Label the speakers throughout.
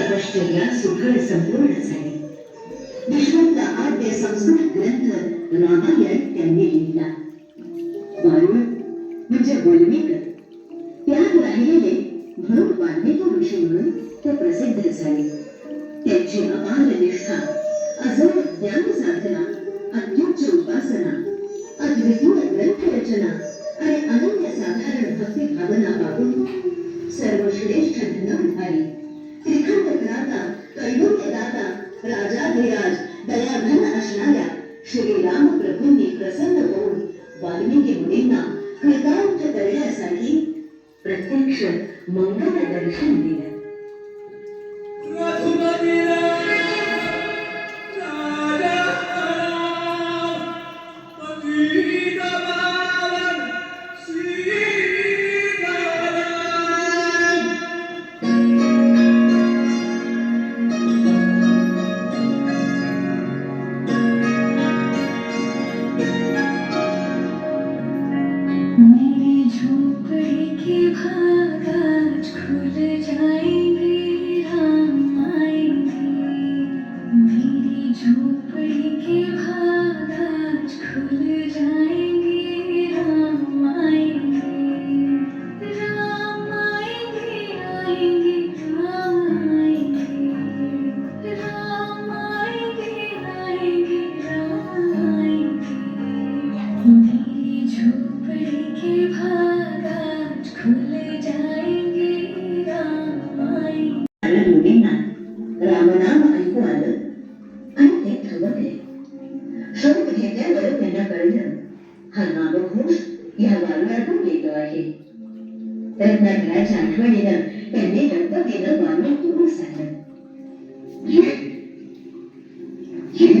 Speaker 1: तपश्चर्या सुखळ संपूर्ण झाली. विष्णूंचा आद्य संस्कृत ग्रंथ रामायण त्यांनी लिहिला. वारुण म्हणजे गोलमेकर त्यात राहिलेले म्हणून वाल्मिकी ऋषी म्हणून ते प्रसिद्ध झाले. त्यांची अपार निष्ठा अजब ज्ञान साधना अत्युच्च उपासना अद्वितीय ग्रंथ रचना आणि अनन्य साधारण भक्ती भावना पाहून सर्वश्रेष्ठ धन म्हणाली राजाधिराज दयाधन असणाऱ्या श्रीराम प्रभूंनी प्रसन्न होऊन वाल्मिकी मुनींना कृतार्थ करण्यासाठी प्रत्यक्ष मंगल दर्शन दिले. रामनाम ऐकू आलं आणि ते थबकले शोध घेतल्यावर त्यांना कळलं हा नामघोष या वारुळातून येतो आहे रत्नागिराच्या आठवणीनं त्यांनी गणपतीनं वारुळ दूर सारलं
Speaker 2: ये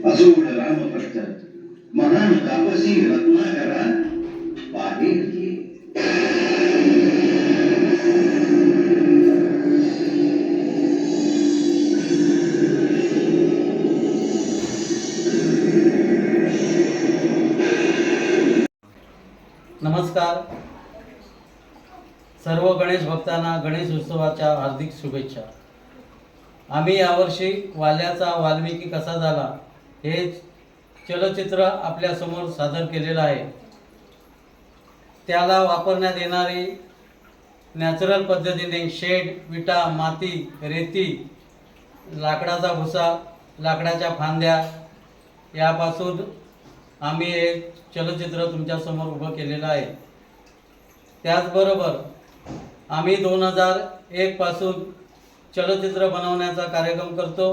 Speaker 2: राम भक्त रामभक्त मनान तापसी रत्नाकरा बाहेर
Speaker 3: नमस्कार. सर्व गणेश भक्तांना गणेश उत्सवाच्या हार्दिक शुभेच्छा. आम्ही यावर्षी वाल्याचा वाल्मिकी कसा झाला हे चलचित्र आपल्यासमोर सादर केलेलं आहे. त्याला वापरण्यात येणारी नॅचरल पद्धतीने शेड विटा माती रेती लाकडाचा भुसा लाकडाच्या फांद्या यापासून आम्ही हे चलचित्र तुमच्यासमोर उभं केलेलं आहे. त्याचबरोबर आम्ही दोन हजार एकपासून चलचित्र बनवण्याचा कार्यक्रम करतो.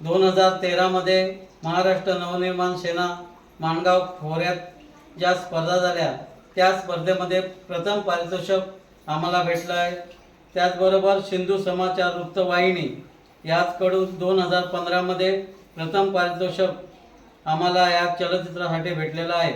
Speaker 3: दोन हजार तेरामध्ये महाराष्ट्र नवनिर्माण सेना माणगाव खोऱ्यात ज्या स्पर्धा झाल्या त्या स्पर्धेमध्ये प्रथम पारितोषिक आम्हाला भेटलं आहे. त्याचबरोबर सिंधू समाचार वृत्तवाहिनी याचकडून दोन हजार पंधरामध्ये प्रथम पारितोषिक आम्हाला या चलचित्रासाठी भेटलेलं आहे.